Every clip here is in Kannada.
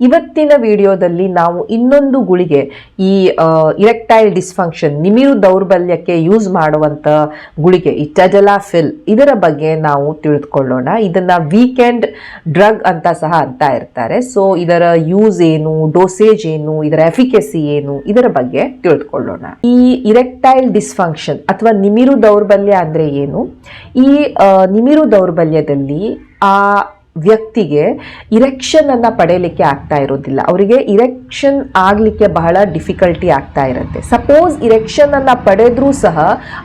ಇವತ್ತಿನ ವಿಡಿಯೋದಲ್ಲಿ ನಾವು ಇನ್ನೊಂದು ಗುಳಿಗೆ ಈ ಇರೆಕ್ಟೈಲ್ ಡಿಸ್ಫಂಕ್ಷನ್ ನಿಮಿರು ದೌರ್ಬಲ್ಯಕ್ಕೆ ಯೂಸ್ ಮಾಡುವಂಥ ಗುಳಿಗೆ, ಈ ಟಜಲಾಫಿಲ್ ಇದರ ಬಗ್ಗೆ ನಾವು ತಿಳಿದುಕೊಳ್ಳೋಣ. ಇದನ್ನು ವೀಕೆಂಡ್ ಡ್ರಗ್ ಅಂತ ಸಹ ಅಂತ ಇರ್ತಾರೆ. ಸೊ ಇದರ ಯೂಸ್ ಏನು ಡೋಸೇಜ್ ಏನು, ಇದರ ಎಫಿಕೆಸಿ ಏನು, ಇದರ ಬಗ್ಗೆ ತಿಳಿದುಕೊಳ್ಳೋಣ. ಈ ಇರೆಕ್ಟೈಲ್ ಡಿಸ್ಫಂಕ್ಷನ್ ಅಥವಾ ನಿಮಿರು ದೌರ್ಬಲ್ಯ ಅಂದರೆ ಏನು? ಈ ನಿಮಿರು ದೌರ್ಬಲ್ಯದಲ್ಲಿ ಆ ವ್ಯಕ್ತಿಗೆ ಇರೆಕ್ಷನ್ ಅನ್ನ ಪಡೆಯಲಿಕ್ಕೆ ಆಗ್ತಾ ಇರೋದಿಲ್ಲ. ಅವರಿಗೆ ಇರೆಕ್ಷನ್ ಆಗ್ಲಿಕ್ಕೆ ಬಹಳ ಡಿಫಿಕಲ್ಟಿ ಆಗ್ತಾ ಇರುತ್ತೆ. ಸಪೋಸ್ ಇರೆಕ್ಷನ್ ಅನ್ನ ಪಡೆದ್ರೂ ಸಹ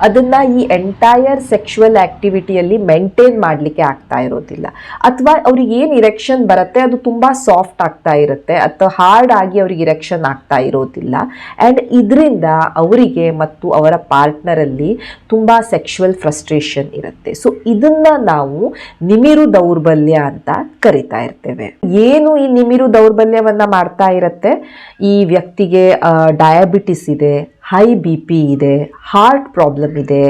ಅದನ್ನ ಈ ಎಂಟೈರ್ ಸೆಕ್ಷುವಲ್ ಆಕ್ಟಿವಿಟಿಯಲ್ಲಿ ಮೇಂಟೈನ್ ಮಾಡಲಿಕ್ಕೆ ಆಗ್ತಾ ಇರೋದಿಲ್ಲ. ಅಥವಾ ಅವ್ರಿಗೆ ಏನು ಇರೆಕ್ಷನ್ ಬರುತ್ತೆ, ಅದು ತುಂಬಾ ಸಾಫ್ಟ್ ಆಗ್ತಾ ಇರುತ್ತೆ ಅಥವಾ ಹಾರ್ಡ್ ಆಗಿ ಅವ್ರಿಗೆ ಇರೆಕ್ಷನ್ ಆಗ್ತಾ ಇರೋದಿಲ್ಲ. ಆ್ಯಂಡ್ ಇದರಿಂದ ಅವರಿಗೆ ಮತ್ತು ಅವರ ಪಾರ್ಟ್ನರಲ್ಲಿ ತುಂಬಾ ಸೆಕ್ಷುವಲ್ ಫ್ರಸ್ಟ್ರೇಷನ್ ಇರುತ್ತೆ. ಸೊ ಇದನ್ನ ನಾವು ನಿಮಿರು ದೌರ್ಬಲ್ಯ ಅಂತ ಕರಿತಾ ಇರ್ತೇವೆ. ಏನು ಈ ನಿಮಿರು ದೌರ್ಬಲ್ಯವನ್ನ ಮಾಡ್ತಾ ಇರತ್ತೆ? ಈ ವ್ಯಕ್ತಿಗೆ ಡಯಾಬಿಟಿಸ್ ಇದೆ ಹೈ ಬಿ ಪಿ ಇದೆ ಹಾರ್ಟ್ ಪ್ರಾಬ್ಲಮ್ ಇದೆ,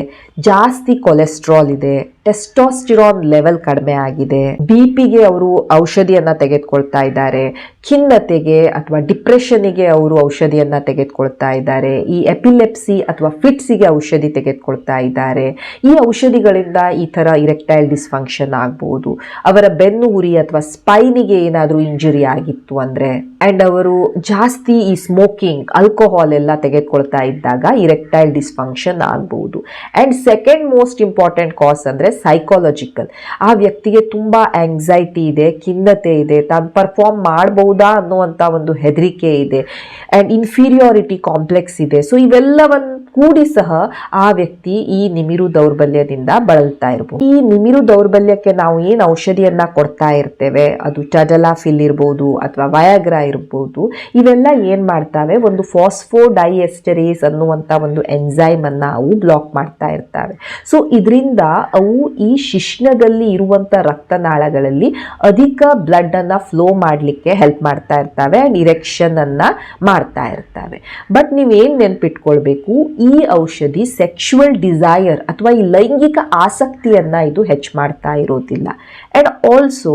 ಜಾಸ್ತಿ ಕೊಲೆಸ್ಟ್ರಾಲ್ ಇದೆ ಟೆಸ್ಟೋಸ್ಟಿರಾನ್ ಲೆವೆಲ್ ಕಡಿಮೆ ಆಗಿದೆ. ಬಿ ಪಿಗೆ ಅವರು ಔಷಧಿಯನ್ನ ತೆಗೆದುಕೊಳ್ತಾ ಇದ್ದಾರೆ. ಖಿನ್ನತೆಗೆ ಅಥವಾ ಡಿಪ್ರೆಷನ್ಗೆ ಅವರು ಔಷಧಿಯನ್ನ ತೆಗೆದುಕೊಳ್ತಾ ಇದ್ದಾರೆ. ಈ ಎಪಿಲೆಪ್ಸಿ ಅಥವಾ ಫಿಟ್ಸಿಗೆ ಔಷಧಿ ತೆಗೆದುಕೊಳ್ತಾ ಇದ್ದಾರೆ. ಈ ಔಷಧಿಗಳಿಂದ ಈ ತರ ಇರೆಕ್ಟೈಲ್ ಡಿಸ್ಫಂಕ್ಷನ್ ಆಗ್ಬೋದು. ಅವರ ಬೆನ್ನು ಉರಿ ಅಥವಾ ಸ್ಪೈನಿಗೆ ಏನಾದರೂ ಇಂಜುರಿ ಆಗಿತ್ತು ಅಂದ್ರೆ ಅಂಡ್ ಅವರು ಜಾಸ್ತಿ ಈ ಸ್ಮೋಕಿಂಗ್ ಆಲ್ಕೋಹಾಲ್ ಎಲ್ಲ ತೆಗೆದುಕೊಳ್ತಾ ಇದ್ದಾಗ ಇರೆಕ್ಟೈಲ್ ಡಿಸ್ಫಂಕ್ಷನ್ ಆಗ್ಬೋದು. And second most important cause ಅಂದರೆ ಸೈಕಾಲಜಿಕಲ್ ಆ ವ್ಯಕ್ತಿಗೆ ತುಂಬ ಆಂಗ್ಸೈಟಿ ಇದೆ, ಖಿನ್ನತೆ ಇದೆ, ತಾನು ಪರ್ಫಾರ್ಮ್ ಮಾಡ್ಬೋದಾ ಅನ್ನುವಂತ ಒಂದು ಹೆದರಿಕೆ ಇದೆ. ಆ್ಯಂಡ್ ಇನ್ಫೀರಿಯಾರಿಟಿ ಕಾಂಪ್ಲೆಕ್ಸ್ ಇದೆ. ಸೊ ಇವೆಲ್ಲವನ್ನು ಕೂಡಿ ಸಹ ಆ ವ್ಯಕ್ತಿ ಈ ನಿಮಿರು ದೌರ್ಬಲ್ಯದಿಂದ ಬಳಲ್ತಾ ಇರಬಹುದು ಈ ನಿಮಿರು ದೌರ್ಬಲ್ಯಕ್ಕೆ ನಾವು ಏನು ಔಷಧಿಯನ್ನ ಕೊಡ್ತಾ ಇರ್ತೇವೆ? ಅದು ಟಜಲಾಫಿಲ್ ಇರ್ಬೋದು ಅಥವಾ ವಯಾಗ್ರ ಇರ್ಬೋದು. ಇವೆಲ್ಲ ಏನ್ ಮಾಡ್ತಾವೆ? ಒಂದು ಫಾಸ್ಫೋ ಡೈಎಸ್ಟರೇಸ್ ಅನ್ನುವಂತ ಒಂದು ಎನ್ಸೈಮ್ ಅನ್ನ ಅವು ಬ್ಲಾಕ್ ಮಾಡ್ತಾ ಇರ್ತವೆ. ಸೊ ಇದರಿಂದ ಅವು ಈ ಶಿಶ್ನದಲ್ಲಿ ಇರುವಂತ ರಕ್ತನಾಳಗಳಲ್ಲಿ ಅಧಿಕ ಬ್ಲಡ್ ಅನ್ನ ಫ್ಲೋ ಮಾಡಲಿಕ್ಕೆ ಹೆಲ್ಪ್ ಮಾಡ್ತಾ ಇರ್ತವೆ ಅಂಡ್ ಇರೆಕ್ಷನ್ ಅನ್ನ ಮಾಡ್ತಾ ಇರ್ತವೆ. ಬಟ್ ನೀವೇನ್ ನೆನ್ಪಿಟ್ಕೊಳ್ಬೇಕು? ಈ ಔಷಧಿ ಸೆಕ್ಷುವಲ್ ಡಿಸೈರ್ ಅಥವಾ ಈ ಲೈಂಗಿಕ ಆಸಕ್ತಿಯನ್ನ ಇದು ಹೆಚ್ಚು ಮಾಡ್ತಾ ಇರೋದಿಲ್ಲ. ಅಂಡ್ ಆಲ್ಸೋ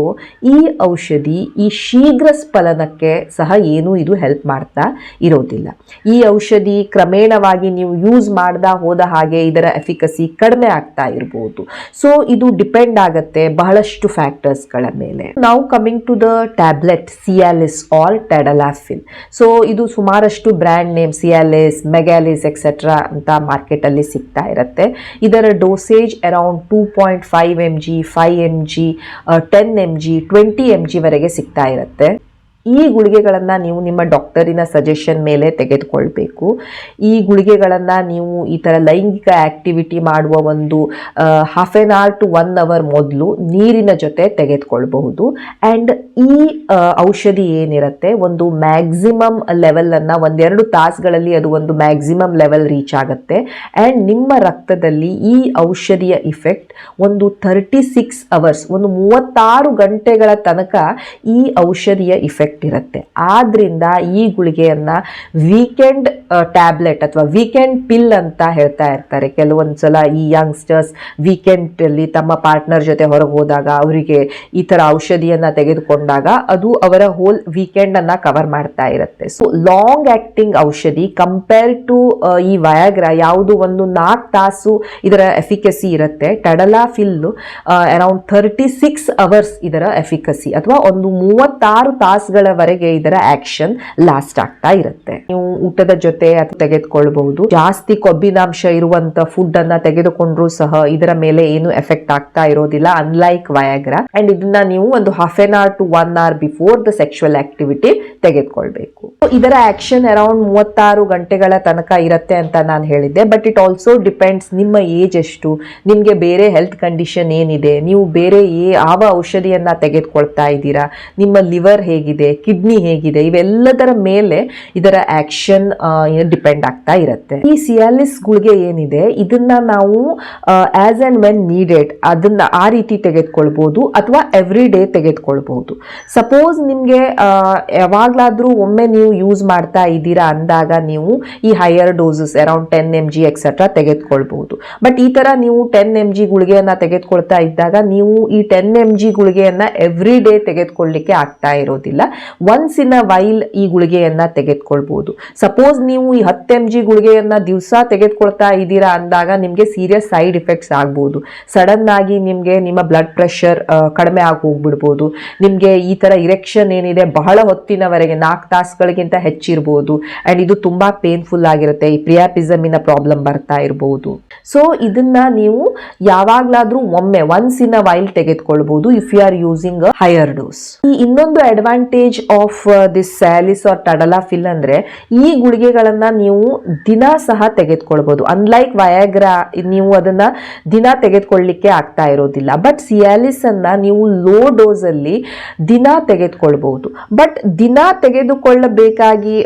ಈ ಔಷಧಿ ಈ ಶೀಘ್ರ ಸ್ಫಲನಕ್ಕೆ ಸಹ ಏನೂ ಇದು ಹೆಲ್ಪ್ ಮಾಡ್ತಾ ಇರೋದಿಲ್ಲ. ಈ ಔಷಧಿ ಕ್ರಮೇಣವಾಗಿ ನೀವು ಯೂಸ್ ಮಾಡ್ದಾ ಹೋದ ಹಾಗೆ ಇದರ ಎಫಿಕಸಿ ಕಡಿಮೆ ಆಗ್ತಾ ಇರಬಹುದು ಸೊ ಇದು ಡಿಪೆಂಡ್ ಆಗುತ್ತೆ ಬಹಳಷ್ಟು ಫ್ಯಾಕ್ಟರ್ಸ್ಗಳ ಮೇಲೆ. ನಾವು coming to the tablet Cialis or tadalafil so ಇದು ಸುಮಾರಷ್ಟು brand name Cialis Megalis etcetera ಅಂತ ಮಾರ್ಕೆಟಲ್ಲಿ ಸಿಗ್ತಾ ಇರುತ್ತೆ. ಇದರ dosage around two point five M G five M G ten M G twenty M G ವರೆಗೆ ಸಿಗ್ತಾ ಇರುತ್ತೆ. ಈ ಗುಳಿಗೆಗಳನ್ನು ನೀವು ನಿಮ್ಮ ಡಾಕ್ಟರಿನ ಸಜೆಷನ್ ಮೇಲೆ ತೆಗೆದುಕೊಳ್ಬೇಕು. ಈ ಗುಳಿಗೆಗಳನ್ನು ನೀವು ಈ ಥರ ಲೈಂಗಿಕ ಆ್ಯಕ್ಟಿವಿಟಿ ಮಾಡುವ ಒಂದು half an hour to one hour ಮೊದಲು ನೀರಿನ ಜೊತೆ ತೆಗೆದುಕೊಳ್ಬಹುದು. ಆ್ಯಂಡ್ ಈ ಔಷಧಿ ಏನಿರುತ್ತೆ, ಒಂದು ಮ್ಯಾಕ್ಸಿಮಮ್ ಲೆವೆಲನ್ನು ಒಂದೆರಡು ತಾಸುಗಳಲ್ಲಿ ಅದು ಒಂದು ಮ್ಯಾಕ್ಸಿಮಮ್ ಲೆವೆಲ್ ರೀಚ್ ಆಗುತ್ತೆ. ಆ್ಯಂಡ್ ನಿಮ್ಮ ರಕ್ತದಲ್ಲಿ ಈ ಔಷಧಿಯ ಇಫೆಕ್ಟ್ ಒಂದು ಥರ್ಟಿ ಸಿಕ್ಸ್ ಅವರ್ಸ್ ಒಂದು ಮೂವತ್ತಾರು ಗಂಟೆಗಳ ತನಕ ಈ ಔಷಧಿಯ ಇಫೆಕ್ಟ್ ಇರುತ್ತೆ. ಆದ್ರಿಂದ ಈ ಗುಳಿಗೆಯನ್ನ ವೀಕೆಂಡ್ ಟ್ಯಾಬ್ಲೆಟ್ ಅಥವಾ ವೀಕೆಂಡ್ ಪಿಲ್ ಅಂತ ಹೇಳ್ತಾ ಇರ್ತಾರೆ. ಕೆಲವೊಂದು ಸಲ ಈ ಯಂಗ್ಸ್ಟರ್ಸ್ ವೀಕೆಂಡ್ ಅಲ್ಲಿ ತಮ್ಮ ಪಾರ್ಟ್ನರ್ ಜೊತೆ ಹೊರಗೆ ಹೋದಾಗ ಅವರಿಗೆ ಈ ತರ ಔಷಧಿಯನ್ನ ತೆಗೆದುಕೊಂಡಾಗ ಅದು ಅವರ ಹೋಲ್ ವೀಕೆಂಡ್ ಅನ್ನ ಕವರ್ ಮಾಡ್ತಾ ಇರುತ್ತೆ. ಸೊ ಲಾಂಗ್ ಆಕ್ಟಿಂಗ್ ಔಷಧಿ ಕಂಪೇರ್ ಟು ಈ ವಯಾಗ್ರಾ ಯಾವುದು ಒಂದು ನಾಲ್ಕು ತಾಸು ಇದರ ಎಫಿಕಸಿ ಇರುತ್ತೆ. Tadalafil around thirty six hours ಇದರ ಎಫಿಕಸಿ ಅಥವಾ ಒಂದು ಮೂವತ್ತಾರು ತಾಸುಗಳವರೆಗೆ ಇದರ ಆಕ್ಷನ್ ಲಾಸ್ಟ್ ಆಗ್ತಾ ಇರುತ್ತೆ. ನೀವು ಊಟದ ಜೊತೆ ಅದು ತೆಗೆದುಕೊಳ್ಬಹುದು. ಜಾಸ್ತಿ ಕೊಬ್ಬಿನಾಂಶ ಇರುವಂತ ಫುಡ್ ಅನ್ನ ತೆಗೆದುಕೊಂಡ್ರು ಸಹ ಇದರ ಮೇಲೆ ಏನು ಎಫೆಕ್ಟ್ ಆಗ್ತಾ ಇರೋದಿಲ್ಲ ಅನ್ಲೈಕ್ ವಯಾಗ್ರಾ ಅಂಡ್ ಇದನ್ನ ನೀವು ಒಂದು half an hour to one hour before the sexual activity ತೆಗೆದುಕೊಳ್ಬೇಕು. ಇದರ ಆಕ್ಷನ್ ಅರೌಂಡ್ ಮೂವತ್ತಾರು ಗಂಟೆಗಳ ತನಕ ಇರುತ್ತೆ ಅಂತ ನಾನು ಹೇಳಿದ್ದೆ. ಬಟ್ ಇಟ್ ಆಲ್ಸೋ ಡಿಪೆಂಡ್ಸ್ ನಿಮ್ಮ ಏಜ್ ಎಷ್ಟು. ನಿಮಗೆ ಬೇರೆ ಹೆಲ್ತ್ ಕಂಡೀಷನ್ ಏನಿದೆ? ನೀವು ಬೇರೆ ಯಾವ ಔಷಧಿಯನ್ನ ತೆಗೆದುಕೊಳ್ತಾ ಇದ್ದೀರಾ? ನಿಮ್ಮ ಲಿವರ್ ಹೇಗಿದೆ? ಕಿಡ್ನಿ ಹೇಗಿದೆ, ಇವೆಲ್ಲದರ ಮೇಲೆ ಇದರ ಆಕ್ಷನ್ ಡಿಪೆಂಡ್ ಆಗ್ತಾ ಇರುತ್ತೆ. ಈ ಸಿಯಾಲಿಸ್ ಗುಳಿಗೆ ಏನಿದೆ, ಇದನ್ನ ನಾವು ಆಸ್ ಅಂಡ್ ವೆನ್ ನೀಡೆಡ್ ಅದನ್ನ ಆ ರೀತಿ ತೆಗೆದುಕೊಳ್ಬಹುದು ಅಥವಾ ಎವ್ರಿ ಡೇ ತೆಗೆದುಕೊಳ್ಬಹುದು ಸಪೋಸ್ ನಿಮಗೆ ಯಾವಾಗಲಾದರೂ ಒಮ್ಮೆ ನೀವು ಯೂಸ್ ಮಾಡ್ತಾ ಇದ್ದೀರಾ ಅಂದಾಗ ನೀವು ಈ higher doses around ten M G etcetera ತೆಗೆದುಕೊಳ್ಬಹುದು but ಈ ತರ ನೀವು ಟೆನ್ ಎಂ ಜಿ ಗುಳಿಗೆಯನ್ನ ತೆಗೆದುಕೊಳ್ತಾ ಇದ್ದಾಗ ನೀವು ಈ ಟೆನ್ ಎಂ ಜಿ ಗುಳಿಗೆಯನ್ನ ಎವ್ರಿ ಡೇ ತೆಗೆದುಕೊಳ್ಳಿಕ್ಕೆ ಆಗ್ತಾ ಇರೋದಿಲ್ಲ. ಒನ್ಸ್ ಇನ್ ಅ ವೈಲ್ ಈ ಗುಳಿಗೆಯನ್ನ ತೆಗೆದುಕೊಳ್ಬಹುದು ಸಪೋಸ್ ನೀವು ಈ ಹತ್ತು ಎಂ ಜಿ ಗುಳಿಗೆಯನ್ನ ದಿವಸ ತೆಗೆದುಕೊಳ್ತಾ ಇದ್ದೀರಾ ಅಂದಾಗ ನಿಮಗೆ ಸೀರಿಯಸ್ ಸೈಡ್ ಇಫೆಕ್ಟ್ಸ್ ಆಗ್ಬೋದು. ಸಡನ್ ಆಗಿ ನಿಮಗೆ ನಿಮ್ಮ ಬ್ಲಡ್ ಪ್ರೆಷರ್ ಕಡಿಮೆ ಆಗಿ ಹೋಗ್ಬಿಡ್ಬೋದು ನಿಮಗೆ ಈ ತರ ಇರೆಕ್ಷನ್ ಏನಿದೆ ಬಹಳ ಹೊತ್ತಿನವರೆಗೆ, ನಾಲ್ಕು ತಾಸುಗಳಿಗಿಂತ ಹೆಚ್ಚಿರ್ಬೋದು. ಅಂಡ್ ಇದು ತುಂಬಾ ಪೇನ್ಫುಲ್ ಆಗಿರುತ್ತೆ, ಈ ಪ್ರಿಯಾಪಿಸಮಿನ ಪ್ರಾಬ್ಲಮ್ ಬರ್ತಾ ಇರಬಹುದು ಸೊ ಇದನ್ನ ನೀವು ಯಾವಾಗ್ಲಾದ್ರೂ ಒಮ್ಮೆ once in a while ತೆಗೆದುಕೊಳ್ಬಹುದು if you are using higher dose ಈ ಇನ್ನೊಂದು advantage of this Cialis or tadalafil ಅಂದ್ರೆ ಈ ಗುಳಿಗೆಗಳನ್ನ ನೀವು ದಿನ ಸಹ ತೆಗೆದುಕೊಳ್ಬಹುದು ಅನ್ಲೈಕ್ ವಯಾಗ್ರಾ ನೀವು ಅದನ್ನ ದಿನ ತೆಗೆದುಕೊಳ್ಳಿಕ್ಕೆ ಆಗ್ತಾ ಇರೋದಿಲ್ಲ. ಬಟ್ ಸಿಯಾಲಿಸ್ ಅನ್ನ ನೀವು ಲೋ ಡೋಸಲ್ಲಿ ದಿನ ತೆಗೆದುಕೊಳ್ಬಹುದು ಬಟ್ ದಿನ ತೆಗೆದುಕೊಳ್ಳಬೇಕಾಗಿ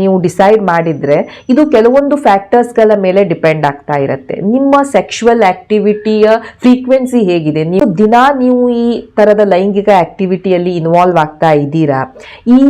ನೀವು ಡಿಸೈಡ್ ಮಾಡಿದ್ರೆ ಇದು ಕೆಲವೊಂದು ಫ್ಯಾಕ್ಟರ್ಸ್ಗಳ ಮೇಲೆ ಡಿಪೆಂಡ್ ಆಗ್ತಾ ಇರುತ್ತೆ. ನಿಮ್ಮ ಸೆಕ್ಷುವಲ್ ಆಕ್ಟಿವಿಟಿಯ ಫ್ರೀಕ್ವೆನ್ಸಿ ಹೇಗಿದೆ? ನೀವು ದಿನ ನೀವು ಈ ತರದ ಲೈಂಗಿಕ ಆಕ್ಟಿವಿಟಿಯಲ್ಲಿ ಇನ್ವಾಲ್ವ್ ಆಗ್ತಾ ಇದ್ದೀರಾ? ಈ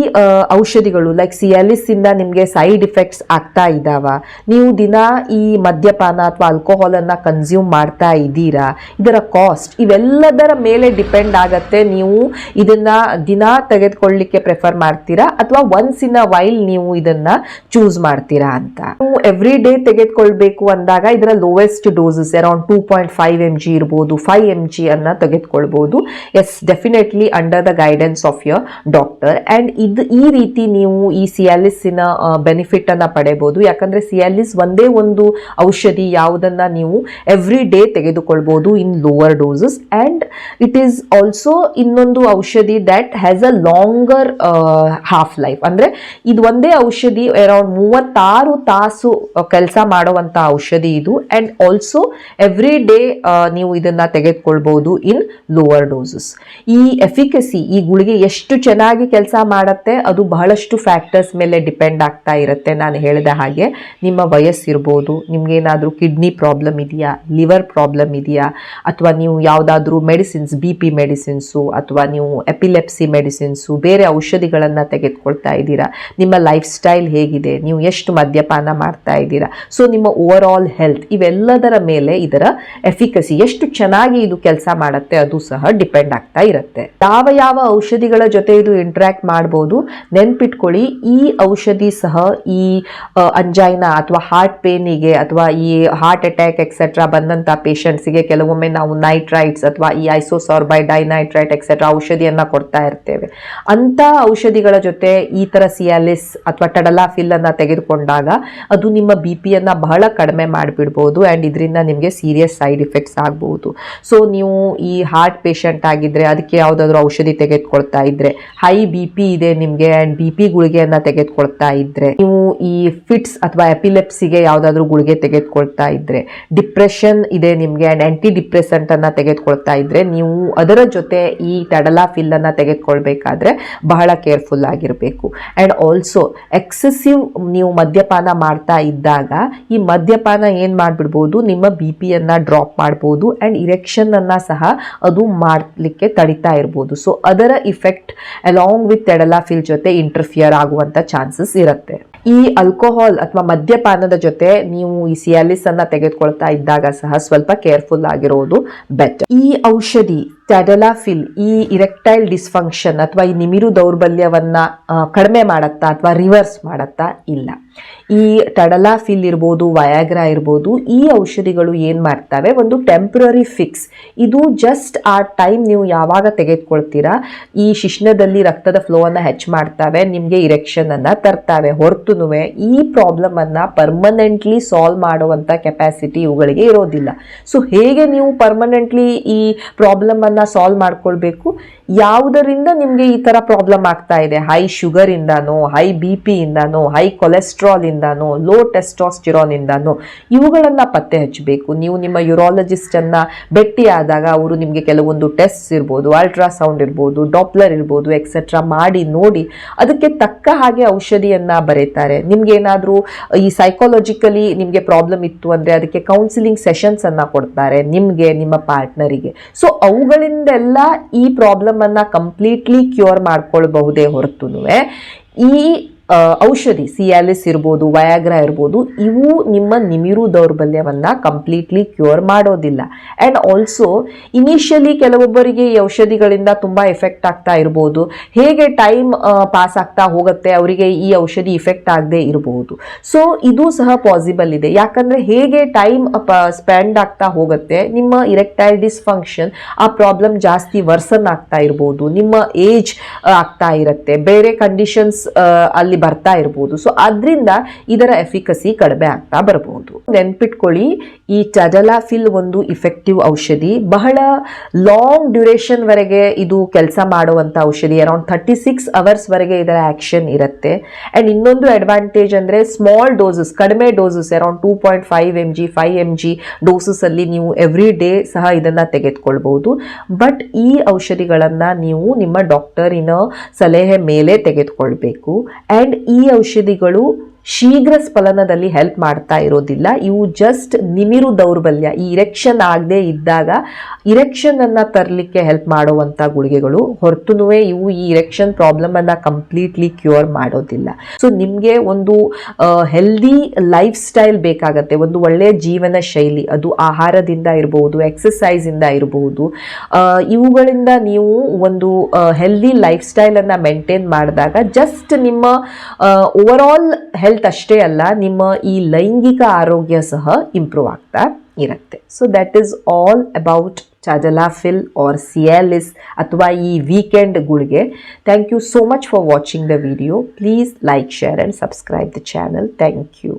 ಔಷಧಿಗಳು ಲೈಕ್ ಸಿಯಾಲಿಸಿಂದ ನಿಮಗೆ ಸೈಡ್ ಇಫೆಕ್ಟ್ಸ್ ಆಗ್ತಾ ಇದ್ದಾವ ನೀವು ದಿನ ಈ ಮದ್ಯಪಾನ ಅಥವಾ ಆಲ್ಕೋಹಾಲ್ ಅನ್ನ ಕನ್ಸ್ಯೂಮ್ ಮಾಡ್ತಾ ಇದ್ದೀರಾ? ಇದರ ಕಾಸ್ಟ್ ಇವೆಲ್ಲದರ ಮೇಲೆ ಡಿಪೆಂಡ್ ಆಗತ್ತೆ. ನೀವು ಇದನ್ನ ದಿನ ತೆಗೆದುಕೊಳ್ಳಿಕ್ಕೆ ಪ್ರಿಫರ್ ಮಾಡ್ತೀರಾ? ಅಥವಾ ಒನ್ಸ್ ಇನ್ ಅ ವೈಲ್ ನೀವು ಇದನ್ನ ಚೂಸ್ ಮಾಡ್ತೀರಾ ಅಂತ. ನೀವು ಎವ್ರಿ ಡೇ ತೆಗೆದುಕೊಳ್ಬೇಕು ಅಂದಾಗ ಇದರ lowest doses around two point five M G ಇರ್ಬೋದು ಫೈವ್ ಎಂ ಜಿ ಅನ್ನ ತೆಗೆದುಕೊಳ್ಬಹುದು as definitely under the guidance of your doctor and ಇದು ಈ ರೀತಿ ನೀವು ಈ ಸಿಯಾಲಿಸ್ಸಿನ ಬೆನಿಫಿಟ್ ಅನ್ನ ಪಡೆಯಬಹುದು ಯಾಕಂದ್ರೆ ಸಿಯಾಲಿಸ್ ಒಂದೇ ಒಂದು ಔಷಧಿ ಯಾವುದನ್ನ ನೀವು ಎವ್ರಿ ಡೇ ತೆಗೆದುಕೊಳ್ಬೋದು in lower doses and it is also ಇನ್ನೊಂದು ಔಷಧಿ that has a longer half life ಅಂದ್ರೆ ಇದು ಒಂದೇ ಔಷಧಿ ಅರೌಂಡ್ ಮೂವತ್ತಾರು ತಾಸು ಕೆಲಸ ಮಾಡುವಂಥ ಔಷಧಿ ಇದು. ಅಂಡ್ ಆಲ್ಸೋ ಎವ್ರಿ ಡೇ ನೀವು ಇದನ್ನ ತೆಗೆದುಕೊಳ್ಬೋದು ಇನ್ ಲೋವರ್ ಡೋಸಸ್ ಈ ಎಫಿಕಸಿ ಈ ಗುಳಿಗೆ ಎಷ್ಟು ಚೆನ್ನಾಗಿ ಕೆಲಸ ಮಾಡುತ್ತೆ, ಅದು ಬಹಳಷ್ಟು ಫ್ಯಾಕ್ಟರ್ಸ್ ಮೇಲೆ ಡಿಪೆಂಡ್ ಆಗ್ತಾ ಇರುತ್ತೆ ನಾನು ಹೇಳಿದ ಹಾಗೆ. ನಿಮ್ಮ ವಯಸ್ಸಿರ್ಬೋದು ನಿಮ್ಗೇನಾದ್ರೂ ಕಿಡ್ನಿ ಪ್ರಾಬ್ಲಮ್ ಇದೆಯಾ ಲಿವರ್ ಪ್ರಾಬ್ಲಮ್ ಇದೆಯಾ, ಅಥವಾ ನೀವು ಯಾವುದಾದ್ರೂ ಮೆಡಿಸಿನ್ಸ್ ಬಿ ಪಿ ಮೆಡಿಸಿನ್ಸು ಅಥವಾ ನೀವು ಎಪಿಲೆಪ್ಸಿ ಮೆಡಿಸಿನ್ಸು ಬೇರೆ ಔಷಧಿಗಳನ್ನು ತೆಗೆದುಕೊಳ್ತಾ ಇದ್ದೀರಾ, ನಿಮ್ಮ ಲೈಫ್ ಸ್ಟೈಲ್ ಹೇಗಿದೆ, ನೀವು ಎಷ್ಟು ಮದ್ಯಪಾನ ಮಾಡ್ತಾ ಇದ್ದೀರಾ ಸೊ ನಿಮ್ಮ ಓವರ್ ಆಲ್ ಹೆಲ್ತ್ ಇವೆಲ್ಲದರ ಮೇಲೆ ಇದರ ಎಫಿಕಸಿ ಎಷ್ಟು ಚೆನ್ನಾಗಿ ಇದು ಕೆಲಸ ಮಾಡುತ್ತೆ, ಅದು ಸಹ ಡಿಪೆಂಡ್ ಆಗ್ತಾ ಇರುತ್ತೆ. ಯಾವ ಯಾವ ಔಷಧಿಗಳ ಜೊತೆ ಇದು ಇಂಟ್ರಾಕ್ಟ್ ಮಾಡ್ಬೋದು. ನೆನ್ಪಿಟ್ಕೊಳ್ಳಿ, ಈ ಔಷಧಿ ಸಹ ಈ ಅಂಜೈನಾ ಅಥವಾ ಹಾರ್ಟ್ ಪೇನಿಗೆ ಅಥವಾ ಈ ಹಾರ್ಟ್ ಅಟ್ಯಾಕ್ ಎಕ್ಸೆಟ್ರಾ ಬಂದಂಥ ಪೇಷಂಟ್ಸಿಗೆ ಕೆಲವೊಮ್ಮೆ ನಾವು ನೈಟ್ರೈಟ್ಸ್ ಅಥವಾ ಈ ಐಸೋಸಾರ್ಬೈ ಡೈನೈಟ್ರೈಟ್ ಎಕ್ಸೆಟ್ರಾ ಔಷಧಿಯನ್ನು ಕೊಡ್ತಾ ಇರ್ತೇವೆ. ಅಂತ ಔಷಧಿಗಳ ಜೊತೆ ಈ ತರ ಸಿಯಾಲಿಸ್ ಅಥವಾ ಟಡಲಾಫಿಲ್ ಅನ್ನ ತೆಗೆದುಕೊಂಡಾಗ ಅದು ನಿಮ್ಮ ಬಿ ಪಿಯನ್ನ ಬಹಳ ಕಡಿಮೆ ಮಾಡಿಬಿಡ್ಬೋದು ಆ್ಯಂಡ್ ಇದರಿಂದ ನಿಮಗೆ ಸೀರಿಯಸ್ ಸೈಡ್ ಇಫೆಕ್ಟ್ಸ್ ಆಗ್ಬೋದು. ಸೊ ನೀವು ಈ ಹಾರ್ಟ್ ಪೇಷಂಟ್ ಆಗಿದ್ರೆ ಅದಕ್ಕೆ ಯಾವುದಾದ್ರೂ ಔಷಧಿ ತೆಗೆದುಕೊಳ್ತಾ ಇದ್ರೆ ಹೈ ಬಿ ಪಿ ಇದೆ ನಿಮಗೆ ಅಂಡ್ ಬಿ ಪಿ ಗುಳಿಗೆಯನ್ನ ತೆಗೆದುಕೊಳ್ತಾ ಇದ್ರೆ, ನೀವು ಈ ಫಿಟ್ಸ್ ಅಥವಾ ಎಪಿಲೆಪ್ಸಿಗೆ ಯಾವ್ದಾದ್ರು ಗುಳಿಗೆ ತೆಗೆದುಕೊಳ್ತಾ ಇದ್ರೆ ಡಿಪ್ರೆಷನ್ ಇದೆ ನಿಮಗೆ ಅಂಡ್ ಆಂಟಿ ಡಿಪ್ರೆಸೆಂಟ್ ಅನ್ನ ತೆಗೆದುಕೊಳ್ತಾ ಇದ್ರೆ, ನೀವು ಅದರ ಜೊತೆ ಈ ಟಡಲಾಫಿಲ್ ಅನ್ನ ತೆಗೆದುಕೊಳ್ಬೇಕಾದ್ರೆ ಬಹಳ ಕೇರ್ಫುಲ್ ಆಗಿರಬೇಕು. ಅಂಡ್ ಆಲ್ಸೋ ಎಕ್ಸೆಸಿವ್ ನೀವು ಮದ್ಯಪಾನ ಮಾಡ್ತಾ ಇದ್ದಾಗ, ಈ ಮದ್ಯಪಾನ ಏನು ಮಾಡಿಬಿಡ್ಬೋದು, ನಿಮ್ಮ ಬಿ ಪಿಯನ್ನ ಡ್ರಾಪ್ ಮಾಡಬಹುದು ಅಂಡ್ ಇರೆಕ್ಷನ್ ಅನ್ನ ಸಹ ಅದು ಮಾಡಲಿಕ್ಕೆ ತಡಿತಾ ಇರ್ಬೋದು. ಸೊ ಅದರ ಇಫೆಕ್ಟ್ ಅಲಾಂಗ್ ವಿತ್ ಟೆಡಲಾಫಿಲ್ ಜೊತೆ ಇಂಟರ್ಫಿಯರ್ ಆಗುವಂತ ಚಾನ್ಸಸ್ ಇರುತ್ತೆ. ಈ ಅಲ್ಕೋಹಾಲ್ ಅಥವಾ ಮದ್ಯಪಾನದ ಜೊತೆ ನೀವು ಈ ಸಿಯಾಲಿಸ್ ಅನ್ನ ತೆಗೆದುಕೊಳ್ತಾ ಇದ್ದಾಗ ಸಹ ಸ್ವಲ್ಪ ಕೇರ್ಫುಲ್ ಆಗಿರೋದು ಬೆಟರ್ ಈ ಔಷಧಿ ಟ್ಯಾಡಲಾಫಿಲ್ ಈ ಇರೆಕ್ಟೈಲ್ ಡಿಸ್ಫಂಕ್ಷನ್ ಅಥವಾ ಈ ನಿಮಿರು ದೌರ್ಬಲ್ಯವನ್ನು ಕಡಿಮೆ ಮಾಡತ್ತಾ ಅಥವಾ ರಿವರ್ಸ್ ಮಾಡತ್ತಾ ಇಲ್ಲ. ಈ ಟಡಲಾಫಿಲ್ ಇರ್ಬೋದು ವಯಾಗ್ರಾ ಇರ್ಬೋದು, ಈ ಔಷಧಿಗಳು ಏನು ಮಾಡ್ತವೆ? ಒಂದು ಟೆಂಪ್ರರಿ ಫಿಕ್ಸ್ ಇದು ಜಸ್ಟ್ ಆ ಟೈಮ್ ನೀವು ಯಾವಾಗ ತೆಗೆದುಕೊಳ್ತೀರಾ? ಈ ಶಿಶ್ನದಲ್ಲಿ ರಕ್ತದ ಫ್ಲೋವನ್ನು ಹೆಚ್ಚು ಮಾಡ್ತವೆ, ನಿಮಗೆ ಇರೆಕ್ಷನನ್ನು ತರ್ತವೆ. ಹೊರತುನು ಈ ಪ್ರಾಬ್ಲಮನ್ನು ಪರ್ಮನೆಂಟ್ಲಿ ಸಾಲ್ವ್ ಮಾಡುವಂಥ ಕೆಪಾಸಿಟಿ ಇವುಗಳಿಗೆ ಇರೋದಿಲ್ಲ. ಸೊ ಹೇಗೆ ನೀವು ಪರ್ಮನೆಂಟ್ಲಿ ಈ ಪ್ರಾಬ್ಲಮನ್ನು ಪ್ರಾಬ್ಲಮನ್ನು ಸಾಲ್ವ್ ಮಾಡ್ಕೊಳ್ಬೇಕು. ಯಾವುದರಿಂದ ನಿಮಗೆ ಈ ಥರ ಪ್ರಾಬ್ಲಮ್ ಆಗ್ತಾ ಇದೆ? ಹೈ ಶುಗರಿಂದನೋ ಹೈ ಬಿ ಪಿಯಿಂದನೋ ಹೈ ಕೊಲೆಸ್ಟ್ರಾಲಿಂದನೋ ಲೋ ಟೆಸ್ಟಾಸ್ಟಿರಾನಿಂದನೋ ಇವುಗಳನ್ನು ಪತ್ತೆ ಹಚ್ಚಬೇಕು. ನೀವು ನಿಮ್ಮ ಯುರಾಲಜಿಸ್ಟನ್ನು ಭೇಟಿಯಾದಾಗ ಅವರು ನಿಮಗೆ ಕೆಲವೊಂದು ಟೆಸ್ಟ್ ಇರ್ಬೋದು ಅಲ್ಟ್ರಾಸೌಂಡ್ ಇರ್ಬೋದು ಡಾಪ್ಲರ್ ಇರ್ಬೋದು ಎಕ್ಸೆಟ್ರಾ ಮಾಡಿ, ನೋಡಿ ಅದಕ್ಕೆ ತಕ್ಕ ಹಾಗೆ ಔಷಧಿಯನ್ನು ಬರೀತಾರೆ. ನಿಮ್ಗೆ ಏನಾದರೂ, ಈ ಸೈಕಾಲಜಿಕಲಿ ನಿಮಗೆ ಪ್ರಾಬ್ಲಮ್ ಇತ್ತು ಅಂದರೆ ಅದಕ್ಕೆ ಕೌನ್ಸಿಲಿಂಗ್ ಸೆಷನ್ಸನ್ನು ಕೊಡ್ತಾರೆ ನಿಮಗೆ, ನಿಮ್ಮ ಪಾರ್ಟ್ನರಿಗೆ ಸೊ ಅವುಗಳಿಂದೆಲ್ಲ ಈ ಪ್ರಾಬ್ಲಮನ್ನು ಕಂಪ್ಲೀಟ್ಲಿ ಕ್ಯೂರ್ ಮಾಡ್ಕೊಳ್ಬಹುದೇ ಹೊರತು ಈ ಔಷಧಿ, ಸಿಯಾಲಿಸ್ ಇರ್ಬೋದು, ವಯಾಗ್ರಾ ಇರ್ಬೋದು, ಇವು ನಿಮ್ಮ ನಿಮಿರು ದೌರ್ಬಲ್ಯವನ್ನು ಕಂಪ್ಲೀಟ್ಲಿ ಕ್ಯೂರ್ ಮಾಡೋದಿಲ್ಲ. ಆ್ಯಂಡ್ ಆಲ್ಸೋ ಇನಿಷಿಯಲಿ ಕೆಲವೊಬ್ಬರಿಗೆ ಈ ಔಷಧಿಗಳಿಂದ ತುಂಬ ಎಫೆಕ್ಟ್ ಆಗ್ತಾ ಇರ್ಬೋದು. ಹೇಗೆ ಟೈಮ್ ಪಾಸ್ ಆಗ್ತಾ ಹೋಗುತ್ತೆ, ಅವರಿಗೆ ಈ ಔಷಧಿ ಇಫೆಕ್ಟ್ ಆಗದೆ ಇರಬಹುದು ಸೊ ಇದು ಸಹ ಪಾಸಿಬಲ್ ಇದೆ. ಯಾಕಂದರೆ ಹೇಗೆ ಟೈಮ್ ಸ್ಪೆಂಡ್ ಆಗ್ತಾ ಹೋಗುತ್ತೆ, ನಿಮ್ಮ ಇರೆಕ್ಟೈಲ್ ಡಿಸ್ಫಂಕ್ಷನ್ ಆ ಪ್ರಾಬ್ಲಮ್ ಜಾಸ್ತಿ ವರ್ಸನ್ ಆಗ್ತಾ ಇರ್ಬೋದು. ನಿಮ್ಮ ಏಜ್ ಆಗ್ತಾ ಇರುತ್ತೆ. ಬೇರೆ ಕಂಡೀಷನ್ಸ್ ಅಲ್ಲಿ ಬರ್ತಾ ಇರಬಹುದು ಸೊ ಅದರಿಂದ ಇದರ ಎಫಿಕಸಿ ಕಡಿಮೆ ಆಗ್ತಾ ಬರಬಹುದು. ನೆನ್ಪಿಟ್ಕೊಳ್ಳಿ, ಈ ಟಡಲಾಫಿಲ್ ಒಂದು ಇಫೆಕ್ಟಿವ್ ಔಷಧಿ. ಬಹಳ ಲಾಂಗ್ ಡ್ಯೂರೇಷನ್ ವರೆಗೆ ಇದು ಕೆಲಸ ಮಾಡುವಂಥ ಔಷಧಿ. ಅರೌಂಡ್ ಥರ್ಟಿ ಸಿಕ್ಸ್ ಅವರ್ಸ್ ವರೆಗೆ ಇದರ ಆಕ್ಷನ್ ಇರುತ್ತೆ. ಅಂಡ್ ಇನ್ನೊಂದು ಅಡ್ವಾಂಟೇಜ್ ಅಂದ್ರೆ ಸ್ಮಾಲ್ ಡೋಸಸ್ ಕಡಿಮೆ doses around two point five M G five M G ಡೋಸಸಲ್ಲಿ ನೀವು ಎವ್ರಿ ಡೇ ಸಹ ಇದನ್ನ ತೆಗೆದುಕೊಳ್ಬಹುದು. ಬಟ್ ಈ ಔಷಧಿಗಳನ್ನು ನೀವು ನಿಮ್ಮ ಡಾಕ್ಟರಿನ ಸಲಹೆ ಮೇಲೆ ತೆಗೆದುಕೊಳ್ಬೇಕು. ಆ್ಯಂಡ್ ಈ ಔಷಧಿಗಳು ಶೀಘ್ರ ಸ್ಫಲನದಲ್ಲಿ ಹೆಲ್ಪ್ ಮಾಡ್ತಾ ಇರೋದಿಲ್ಲ. ಇವು ಜಸ್ಟ್ ನಿಮಿರು ದೌರ್ಬಲ್ಯ. ಈ ಇರೆಕ್ಷನ್ ಆಗದೆ ಇದ್ದಾಗ ಇರೆಕ್ಷನ್ ಅನ್ನ ತರಲಿಕ್ಕೆ ಹೆಲ್ಪ್ ಮಾಡುವಂಥ ಗುಳಿಗೆಗಳು ಹೊರತುನುವೆ ಇವು ಈ ಇರೆಕ್ಷನ್ ಪ್ರಾಬ್ಲಮ್ ಅನ್ನ ಕಂಪ್ಲೀಟ್ಲಿ ಕ್ಯೂರ್ ಮಾಡೋದಿಲ್ಲ. ಸೊ ನಿಮಗೆ ಒಂದು ಹೆಲ್ದಿ ಲೈಫ್ ಸ್ಟೈಲ್ ಬೇಕಾಗತ್ತೆ. ಒಂದು ಒಳ್ಳೆಯ ಜೀವನ ಶೈಲಿ, ಅದು ಆಹಾರದಿಂದ ಇರಬಹುದು ಎಕ್ಸಸೈಸ್ ಇಂದ ಇರಬಹುದು ಇವುಗಳಿಂದ ನೀವು ಒಂದು ಹೆಲ್ದಿ ಲೈಫ್ ಸ್ಟೈಲ್ ಅನ್ನ ಮೇಂಟೈನ್ ಮಾಡಿದಾಗ ಜಸ್ಟ್ ನಿಮ್ಮ ಓವರ್ ಆಲ್ ಹೆಲ್ತ್ ಅಷ್ಟೇ ಅಲ್ಲ, ನಿಮ್ಮ ಈ ಲೈಂಗಿಕ ಆರೋಗ್ಯ ಸಹ ಇಂಪ್ರೂವ್ ಆಗ್ತಾ ಇರುತ್ತೆ. So that is all about tadalafil or Cialis ಅಥವಾ ಈ ವೀಕೆಂಡ್ ಗುಳಿಗೆ. Thank you so much for watching the video please like share and subscribe the channel thank you